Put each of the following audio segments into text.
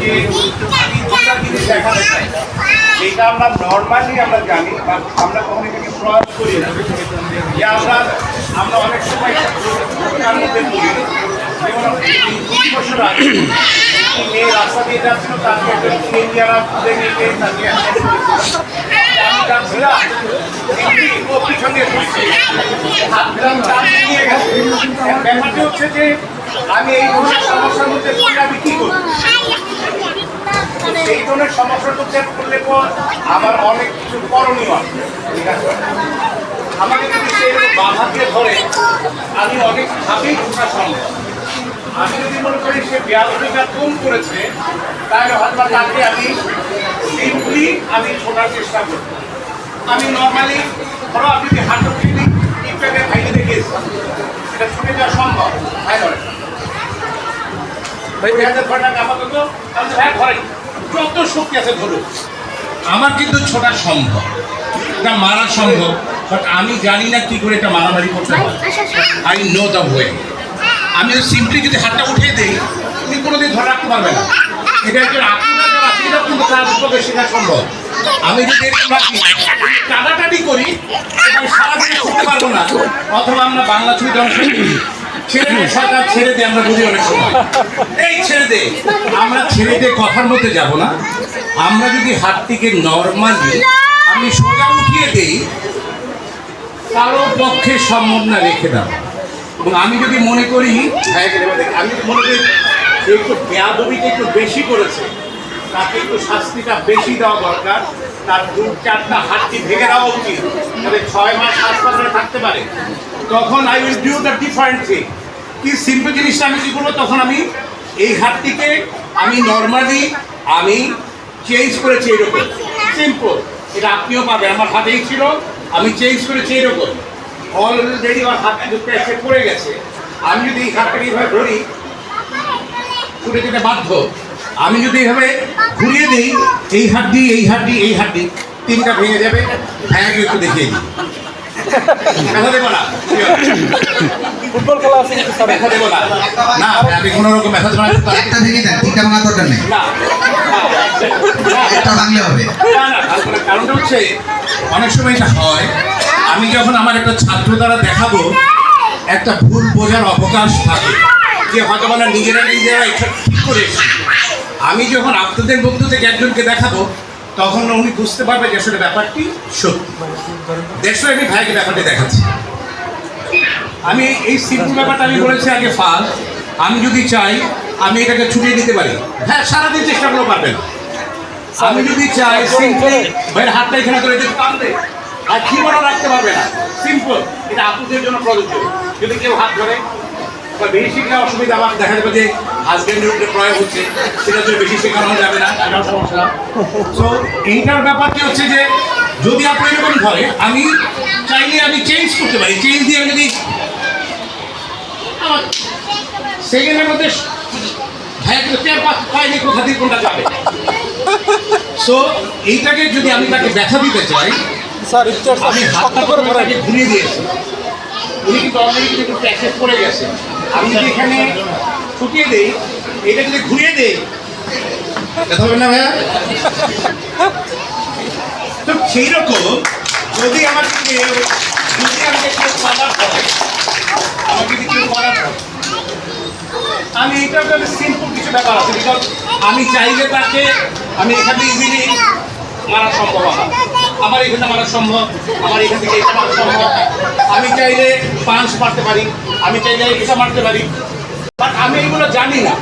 যে এটা আমরা নর্মালি আমরা জানি বা আমরা কখনো এটাকে প্রয়োগ করি না। যে আমরা আমরা অনেক সময় পড়ি যেমন দুই রাস্তা দিয়ে যাচ্ছিল, তাকে একটা ইন্ডিয়ারা তুলে নিয়ে গিয়ে হচ্ছে যে আমি এই সমস্যার মধ্যে আমি কি এই ধরনের সমস্যার মধ্যে পড়লে পর আমার অনেক কিছু করণীয় আছে। ঠিক আছে? আমাকে যদি সে বাধা দিয়ে ধরে আমি অনেকভাবেই ঢোকা সম্ভব আমি যদি মনে করি সে বিয়াল্লিশটা কম করেছে তাহলে হয়তো তাকে আমি সিম্পলি আমি ছোটার চেষ্টা করব। আমি নর্মালি ধরো আপনি যদি হাঁটু ফিরি টিপটাকে ভাইকে দেখিয়েছি সেটা ছুটে যাওয়া সম্ভব ভাই ধরে ভাই হাতে ধরে রাখা আপাতত আমি ভাই ধরে যত শক্তি আছে ধরুন আমার কিন্তু ছোটা সম্ভব এটা মারা সম্ভব বাট আমি জানি না কি করে এটা মারামারি করতে হয়। আই নো দ্য ওয়ে আমি যদি সিম্পলি যদি হাতটা উঠিয়ে দিই তুমি কোনোদিন ধরে রাখতে পারবে না। এটা একজন আপনার এটা কিন্তু তার পক্ষে শেখা সম্ভব। আমি যদি টানাটানি করি সারাদিন করতে পারব না। অথবা আমরা বাংলা ছবি জনসংখ্যা করি। ছেড়ে আমরা ছেড়ে আমরা ছেড়ে কথার মধ্যে যাব না। আমরা যদি হাতটিকে নর্মালি আমি সোজা উঠিয়ে দেই, কারও পক্ষে সম্ভব না রেখে দাও। এবং আমি যদি মনে করি হ্যাঁ আমি মনে করি যে একটু বেশি করেছে, তাকে একটু শাস্তিটা বেশি দেওয়া দরকার। তার দু চারটা হাতটি ভেঙে দেওয়া উচিত ছয় মাস হাসপাতালে থাকতে পারে। তখন I will do the different thing কি সিম্পল জিনিসটা আমি কী করব তখন আমি এই হাতটিকে আমি নর্মালি আমি চেঞ্জ করেছি এরকম। সিম্পল এটা আপনিও পাবেন আমার হাতেই ছিল, আমি চেঞ্জ করেছি এরকম। অলরেডি আমার হাত দুটো এসে পড়ে গেছে। আমি যদি এই হাতটাকে এইভাবে ধরি, ছুটে যেতে বাধ্য। আমি যদি এইভাবে ঘুরিয়ে দিই, এই হাত দিই এই হাত দিই এই হাত দিই তিনটা ভেঙে যাবে হ্যাঁ একটু দেখিয়ে দিই। ফুটবল খেলা আছে কিন্তু স্যার ব্যথা না। না আমি কোনো রকম ব্যথা দেবো একটা ভেঙে দেন তিনটা ভাঙার দরকার নেই। একটা ভাঙলে হবে। না না কারণটা হচ্ছে অনেক সময় এটা হয় আমি যখন আমার একটা ছাত্র দ্বারা দেখাবো একটা ভুল বোঝার অবকাশ থাকে যে হয়তো মানে নিজেরা নিজেরা এটা ঠিক করে আমি যখন আপনাদের মধ্য থেকে একজনকে দেখাবো তখন উনি বুঝতে পারবে যে আসলে ব্যাপারটি সত্যি। আমি ভাইকে ব্যাপারটি দেখাচ্ছি। আমি এই সিম্পল ব্যাপারটা আমি বলেছি আগে ফার্স্ট আমি যদি চাই, আমি এটাকে ছুটিয়ে দিতে পারি। হ্যাঁ সারাদিন চেষ্টা করলেও পারবে না। আমি যদি চাই সিম্পল ভাইয়ের হাতটা এখানে করে যদি টানবে আর কি জীবনও রাখতে পারবে না। সিম্পল এটা আপনাদের জন্য প্রযোজ্য। যদি কেউ হাত ধরে বা বেশি শিখলে অসুবিধা আমার দেখা যাবে যে হাজব্যান্ডের উপরে প্রয়োগ হচ্ছে সেটা তো বেশি শেখানো যাবে না এটাও সমস্যা। তো এইটার ব্যাপারটি হচ্ছে যে যদি আপনি এরকম ধরে আমি চাইলে আমি চেঞ্জ করতে পারি চেঞ্জ দিয়ে আমি যদি সেকেন্ডের মধ্যে কোথা দিয়ে কোনটা যাবে? সো এইটাকে যদি আমি তাকে ব্যথা দিতে চাই স্যার আমি হাতটা করে ঘুরিয়ে দিয়েছি। উনি কিন্তু অলরেডি কিন্তু প্যাকেজ পড়ে গেছে। আমি যদি এখানে ছুটিয়ে দিই, এটা যদি ঘুরিয়ে দিই হবে না ভাইয়া? তো সেই রকম যদি যদি আমাকে হয়, আমাকে আমি এটা একটা সিম্পল কিছু ব্যাপার আছে বিকজ আমি চাইলে তাকে আমি এখানে ইজিলি মারা সম্ভব আমার আমার এখানে মারা সম্ভব, আমার এখান থেকে এটা মারা সম্ভব। আমি চাইলে পাঁচ মারতে পারি। আমি চাইলে এটা মারতে পারি। বাট আমি এগুলো জানি না।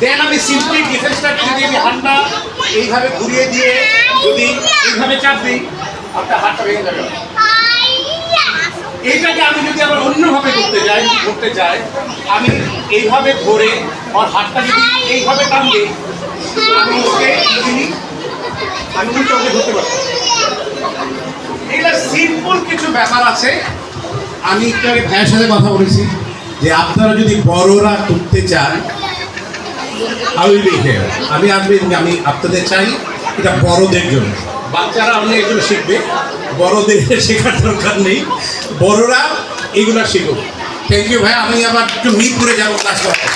দেন আমি সিম্পলি ডিফেন্সটাকে যদি আমি হাতটা এইভাবে ঘুরিয়ে দিয়ে যদি এইভাবে চাপ দিই আপনার হাতটা ভেঙে যাবে। এইটাকে আমি যদি আবার অন্যভাবে করতে যাই করতে যাই, আমি এইভাবে ধরে আমার হাতটা যদি এইভাবে টান দিই আমি ওকে ইজিলি আমি কিন্তু ওকে ধরতে পারব। এগুলো সিম্পল কিছু ব্যাপার আছে। আমি একটু আগে ভাইয়ের সাথে কথা বলেছি যে আপনারা যদি বড়রা করতে চান আমি লিখে আমি আসবে আমি আপনাদের চাই, এটা বড়দের জন্য। বাচ্চারা আপনি এগুলো শিখবে, বড়দের শেখার দরকার নেই। বড়রা এগুলো শিখুক। থ্যাংক ইউ ভাই, আমি আবার একটু মিট করে যাব ক্লাস করতে।